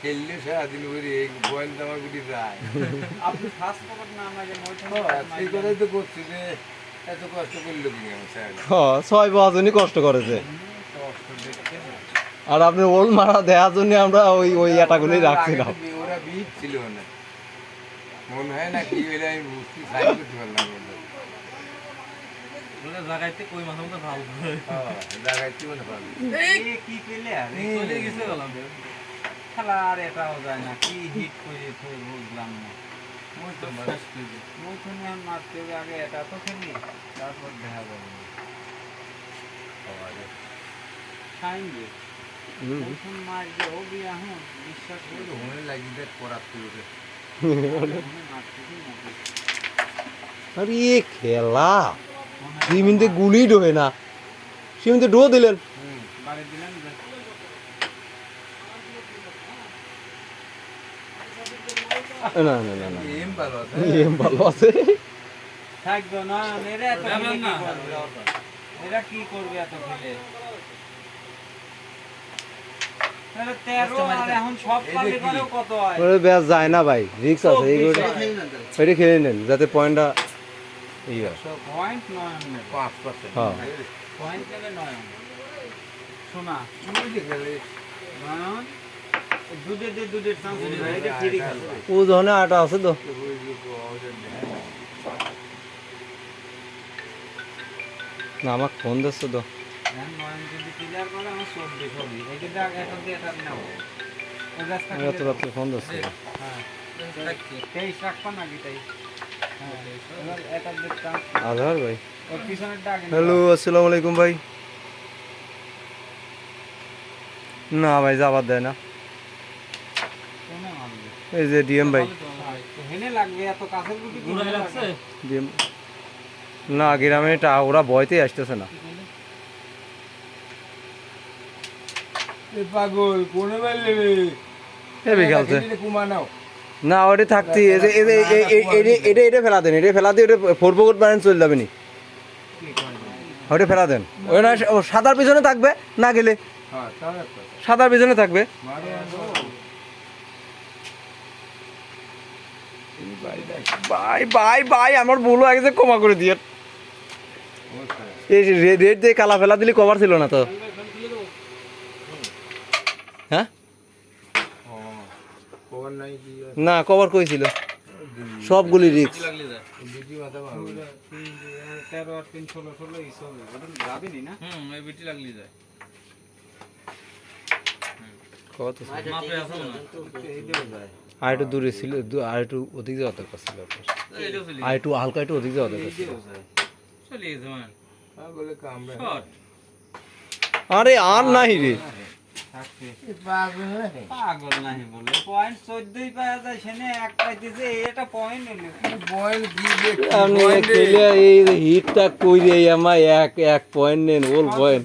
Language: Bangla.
খেললে সারাদিন করি এই পয়েন্ট আমার গুটি যায়। আপনি ফার্স্ট পকেট না আমাকে সেই কথাই তো করছি যে এত কষ্ট করল কি ছয় কষ্ট করেছে আর আপনি ওল মারা দেওয়ার জন্য আমরা ওই ওই এটাগুলি রাখছিলাম। ওরা বিট ছিল না। মনে হয় না কি হইলে আমি বুঝতে সাইড করতে পারলাম। জাগাইতে কই মাথা মতো ভালো হ্যাঁ, লাগাইতে মনে কি আর চলে গেছে গেলাম খেলা আর এটাও যায় না কি হিট করে তো বুঝলাম না মৌসুমি এখন মারতে আগে এটা তো খেলি তারপর দেখা যাবে খাইন যে মৌসুম মার যে ও বি এখন বিশ্বাস করি মনে লাগি দেখ আরে খেলা। মিনিটে গুলি ডোহে না। সে মিনিটে ডো দিলেন। না এম ভালো আছে। থাকবে এরা? এরা কি করবে এত খেলে হয়? যায় না ভাই। রিক্স আছে এইগুলো এটা খেলে নেন যাতে পয়েন্টটা পয়েন্ট নয় পাঁচ পার্সেন্ট। পয়েন্ট নয় শোনা ও আটা আছে তো না আমার ফোন দিচ্ছে তো ফোন দিচ্ছে হ্যাঁ তেইশ রাখবা নাকি তেইশ আধার ভাই। হ্যালো আসসালামু আলাইকুম ভাই। না ভাই যাবার দেয় না। এই যে ডিএম ভাই। না গ্রামে ওরা ভয়তে আসতেছে না। পাগল কোনে খেলছে কুমানাও না ওটা থাকতি এটা এটা ফেলা দেন এটা ফেলা দিয়ে ওটা ফোর পকেট ব্যালেন্স চলে যাবে নি ওটা ফেলা দেন। ওটা ও সাদার পিছনে থাকবে না গেলে। সাদার পিছনে থাকবে। ভাই ভাই ভাই আমার ভুল হয়ে গেছে ক্ষমা করে দিয়ে রেড দিয়ে কালা ফেলা দিলে কভার ছিল না তো হ্যাঁ খবর নাই কি না কভার কইছিল সবগুলি রিক্স লাগলে যায় বিটি মাথা মারো তিন, আহ, তেরো আর তিন ষোলো ষোলো এই সব ওটা যাবেনি না হুম এই বিটি লাগলে যায় না এইটাও যায়। আর একটু দূরে ছিল দু- আর একটু অধিক যাওয়া দরকার ছিল আপনার। এইটাও চলে আর একটু হালকা একটু অধিক যাওয়া দরকার ছিল। মান। হ্যাঁ আরে আর নাই রে। পাগল নাহি বলে পয়েন্ট চোদ্দই পাওয়া যায় সেনে এক পাইতেছে এটা পয়েন্ট হলো বয়েল আপনি এই হিটটা কইরে আমার এক এক পয়েন্ট নেন ওল পয়েন্ট